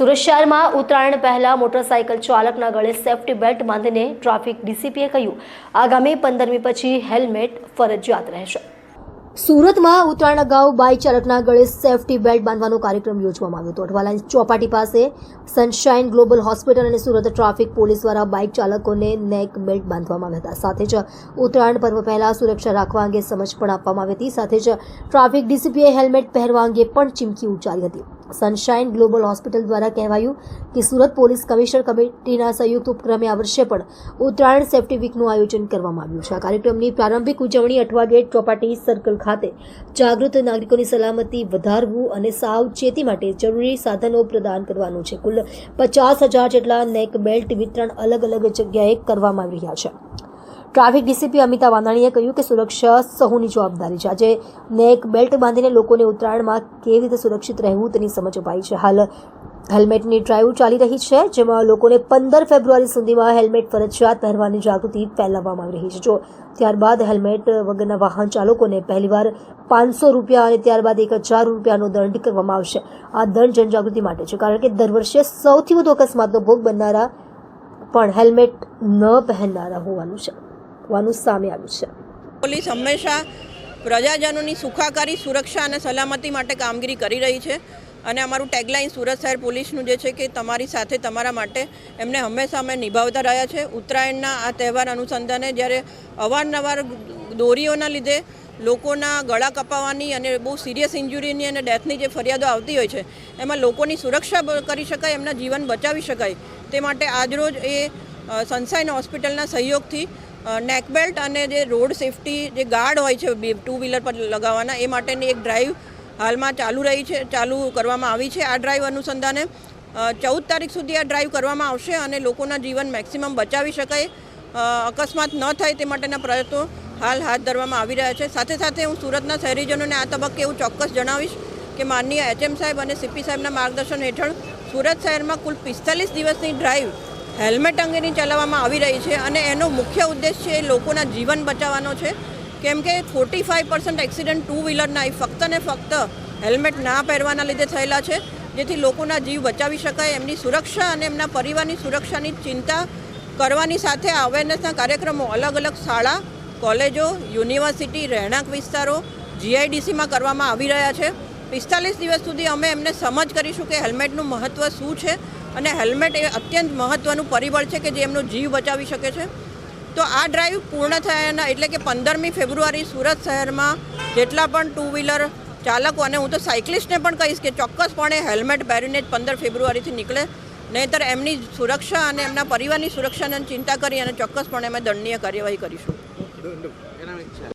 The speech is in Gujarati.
સુરત શહેરમાં ઉત્તરાયણ પહેલા મોટરસાયકલ ચાલકના ગળે સેફટી બેલ્ટ બાંધીને ટ્રાફિક ડીસીપીએ કહ્યું, આગામી પંદરમી પછી હેલ્મેટ ફરજિયાત રહેશે. સુરતમાં ઉત્તરાયણ અગાઉ બાઇક ચાલકના ગળે સેફટી બેલ્ટ બાંધવાનો કાર્યક્રમ યોજવામાં આવ્યો હતો. અઠવાલા ચોપાટી પાસે સનશાઇન ગ્લોબલ હોસ્પિટલ અને સુરત ટ્રાફિક પોલીસ દ્વારા બાઇક ચાલકોને નેક બેલ્ટ બાંધવામાં આવ્યા હતા. સાથે જ ઉત્તરાયણ પર્વ પહેલા સુરક્ષા રાખવા અંગે સમજ પણ આપવામાં આવી હતી. સાથે જ ટ્રાફિક ડીસીપીએ હેલ્મેટ પહેરવા અંગે પણ ચીમકી ઉચ્ચારી હતી. સનશાઇન ગ્લોબલ હોસ્પિટલ દ્વારા કહેવાયું કે સુરત પોલીસ કમિશનર કમિટીના સંયુક્ત ઉપક્રમે આ વર્ષે પણ ઉત્તરાયણ સેફ્ટી વીકનું આયોજન કરવામાં આવ્યું છે. આ કાર્યક્રમની પ્રારંભિક ઉજવણી અઠવા ગેટ ચોપાટી સર્કલ ખાતે જાગૃત નાગરિકોની સલામતી વધારવું અને સાવચેતી માટે જરૂરી સાધનો પ્રદાન કરવાનું છે. કુલ પચાસ હજાર જેટલા નેક બેલ્ટ વિતરણ અલગ અલગ જગ્યાએ કરવામાં આવી રહ્યા છે. ટ્રાફિક ડીસીપી અમિતા વાંધાણીએ કહ્યું કે સુરક્ષા સહુની જવાબદારી છે. આજે નેક બેલ્ટ બાંધીને લોકોને ઉત્તરાયણમાં કેવી રીતે સુરક્ષિત રહેવું તેની સમજ અપાઈ છે. હાલ હેલ્મેટની ડ્રાઈવ ચાલી રહી છે, જેમાં લોકોને પંદર ફેબ્રુઆરી સુધીમાં હેલ્મેટ ફરજિયાત પહેરવાની જાગૃતિ ફેલાવવામાં આવી રહી છે. જો ત્યારબાદ હેલ્મેટ વગરના વાહન ચાલકોને પહેલીવાર પાંચસો રૂપિયા અને ત્યારબાદ એક હજાર રૂપિયાનો દંડ કરવામાં આવશે. આ દંડ જનજાગૃતિ માટે છે, કારણ કે દર વર્ષે સૌથી વધુ અકસ્માતનો ભોગ બનનારા પણ હેલ્મેટ ન પહેરનારા હોવાનું છે. હોવાનું સામે આવ્યું છે. પોલીસ હંમેશા પ્રજાજનોની સુખાકારી, સુરક્ષા અને સલામતી માટે કામગીરી કરી રહી છે અને અમારું ટેગલાઇન સુરત શહેર પોલીસનું જે છે કે તમારી સાથે તમારા માટે એમને હંમેશા અમે નિભાવતા રહ્યા છે. ઉત્તરાયણના આ તહેવાર અનુસંધાને જ્યારે અવારનવાર દોરીઓના લીધે લોકોના ગળા કપાવવાની અને બહુ સિરિયસ ઇન્જુરીની અને ડેથની જે ફરિયાદો આવતી હોય છે, એમાં લોકોની સુરક્ષા કરી શકાય, એમના જીવન બચાવી શકાય તે માટે આજરોજ એ સનસાઇન હોસ્પિટલના સહયોગથી નેક બેલ્ટ અને જે રોડ સેફટી જે ગાર્ડ હોય છે ટુ વ્હીલર પર લગાવવાના, એ માટેની એક ડ્રાઈવ હાલમાં ચાલુ રહી છે, ચાલુ કરવામાં આવી છે આ ડ્રાઈવ અનુસંધાને. ચૌદ તારીખ સુધી આ ડ્રાઈવ કરવામાં આવશે અને લોકોના જીવન મેક્સિમમ બચાવી શકાય. અકસ્માત ન થાય તે માટેના પ્રયત્નો હાલ હાથ ધરવામાં આવી રહ્યા છે. સાથે સાથે હું સુરતના શહેરીજનોને આ તબક્કે એવું ચોક્કસ જણાવીશ કે માનનીય એચએમ સાહેબ અને સીપી સાહેબના માર્ગદર્શન હેઠળ સુરત શહેરમાં કુલ પિસ્તાલીસ દિવસની ડ્રાઈવ હેલ્મેટ અંગેની ચલાવવામાં આવી રહી છે અને એનો મુખ્ય ઉદ્દેશ છે લોકોના જીવન બચાવવાનો છે. કેમ કે forty five percent accident two વ્હીલરના એ ફક્ત ને ફક્ત હેલ્મેટ ના પહેરવાના લીધે થયેલા છે, જેથી લોકોના જીવ બચાવી શકાય, એમની સુરક્ષા અને એમના પરિવારની સુરક્ષાની ચિંતા કરવાની સાથે અવેરનેસના કાર્યક્રમો અલગ અલગ શાળા, કોલેજો, યુનિવર્સિટી, રહેણાંક વિસ્તારો જીઆઈડીસીમાં કરવામાં આવી રહ્યા છે. પિસ્તાલીસ દિવસ સુધી અમે એમને સમજ કરીશું કે હેલ્મેટનું મહત્ત્વ શું છે અને હેલ્મેટ એ અત્યંત મહત્ત્વનું પરિબળ છે કે જે એમનો જીવ બચાવી શકે છે. તો આ ડ્રાઈવ પૂર્ણ થયાના એટલે કે પંદરમી ફેબ્રુઆરી સુરત શહેરમાં જેટલા પણ ટુ વ્હીલર ચાલકો અને હું તો સાયકલિસ્ટને પણ કહીશ કે ચોક્કસપણે હેલ્મેટ પહેરીને જ પંદર ફેબ્રુઆરીથી નીકળે, નહીંતર એમની સુરક્ષા અને એમના પરિવારની સુરક્ષાની ચિંતા કરી અને ચોક્કસપણે અમે દંડનીય કાર્યવાહી કરીશું.